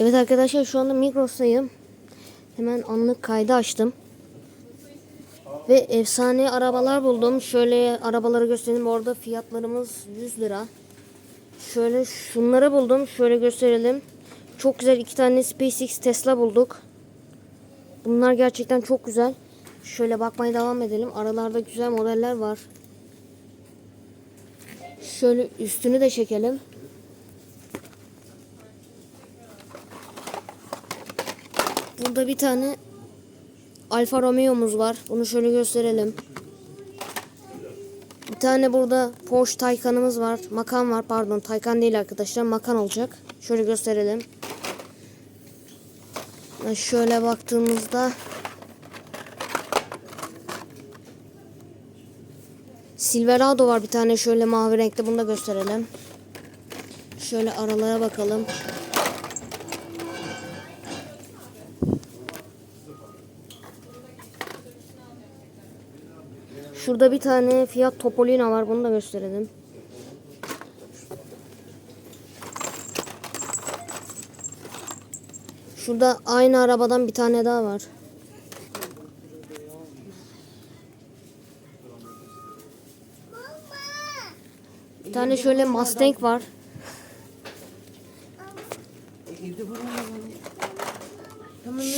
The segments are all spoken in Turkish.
Evet arkadaşlar şu anda Migros'tayım. Hemen anlık kaydı açtım. Ve efsane arabalar buldum. Şöyle arabaları göstereyim. Orada fiyatlarımız 100 lira. Şöyle şunları buldum. Şöyle gösterelim. Çok güzel iki tane SpaceX Tesla bulduk. Bunlar gerçekten çok güzel. Şöyle bakmaya devam edelim. Aralarda güzel modeller var. Şöyle üstünü de çekelim. Burada bir tane Alfa Romeo'muz var. Bunu şöyle gösterelim. Bir tane burada Porsche Taycan'ımız var. Makan var pardon. Taycan değil arkadaşlar. Makan olacak. Şöyle gösterelim. Şöyle baktığımızda Silverado var bir tane şöyle mavi renkte. Bunu da gösterelim. Şöyle aralara bakalım. Şurada bir tane Fiat Topolino var. Bunu da gösterelim. Şurada aynı arabadan bir tane daha var. Bir tane şöyle Mustang var.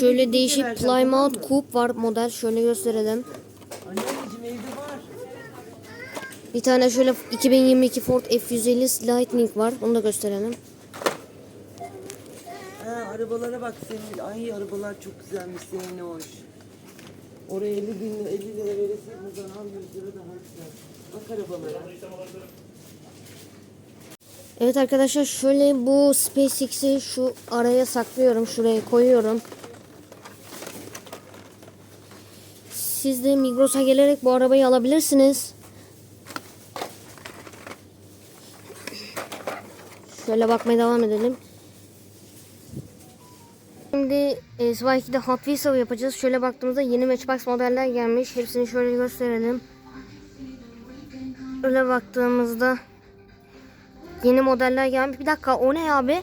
Şöyle değişik Plymouth? Coupe var model. Şöyle gösterelim. Bir tane şöyle 2022 Ford F150 Lightning var. Onu da gösterelim. Ha, arabalara bak senin. Ay arabalar çok güzelmiş senin ne hoş. Oraya 50 bin 50 lira verirsen buradan al 100 lira daha güzel. Bak arabalara. Evet arkadaşlar şöyle bu SpaceX'i şu araya saklıyorum. Şuraya koyuyorum. Siz de Migros'a gelerek bu arabayı alabilirsiniz. Şöyle bakmaya devam edelim. Şimdi e, SY2'de Hot Wheels yapacağız. Şöyle baktığımızda yeni Matchbox modeller gelmiş. Hepsini şöyle gösterelim. Öyle baktığımızda Yeni modeller gelmiş. Bir dakika o ne abi?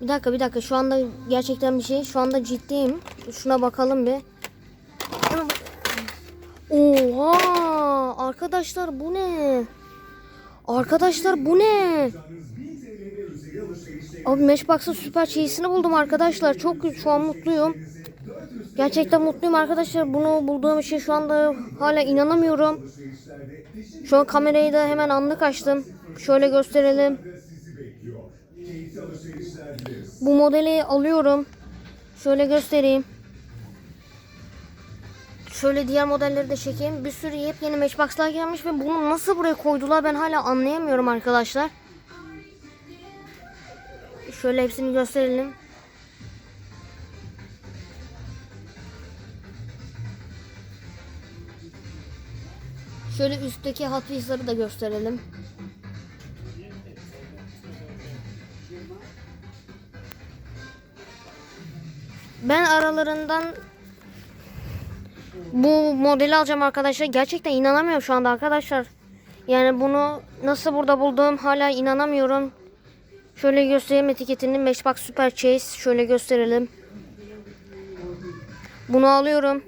Bir dakika bir dakika şu anda gerçekten bir şey. Şu anda ciddiyim. Şuna bakalım bir. Oha! Arkadaşlar bu ne? Arkadaşlar bu ne? Abi Matchbox'ın süper şeysini buldum arkadaşlar. Çok şu an mutluyum. Gerçekten mutluyum arkadaşlar. Bunu bulduğum için şu anda hala inanamıyorum. Şu an kamerayı da hemen anlık açtım. Şöyle gösterelim. Bu modeli alıyorum. Şöyle göstereyim. Şöyle diğer modelleri de çekeyim. Bir sürü yepyeni Matchbox'lar gelmiş ve bunu nasıl buraya koydular ben hala anlayamıyorum arkadaşlar. Şöyle hepsini gösterelim. Şöyle üstteki Hot Wheels'ları da gösterelim. Ben aralarından bu modeli alacağım arkadaşlar. Gerçekten inanamıyorum şu anda arkadaşlar. Yani bunu nasıl burada buldum hala inanamıyorum. Şöyle göstereyim etiketini. Matchbox Super Chase. Şöyle gösterelim. Bunu alıyorum.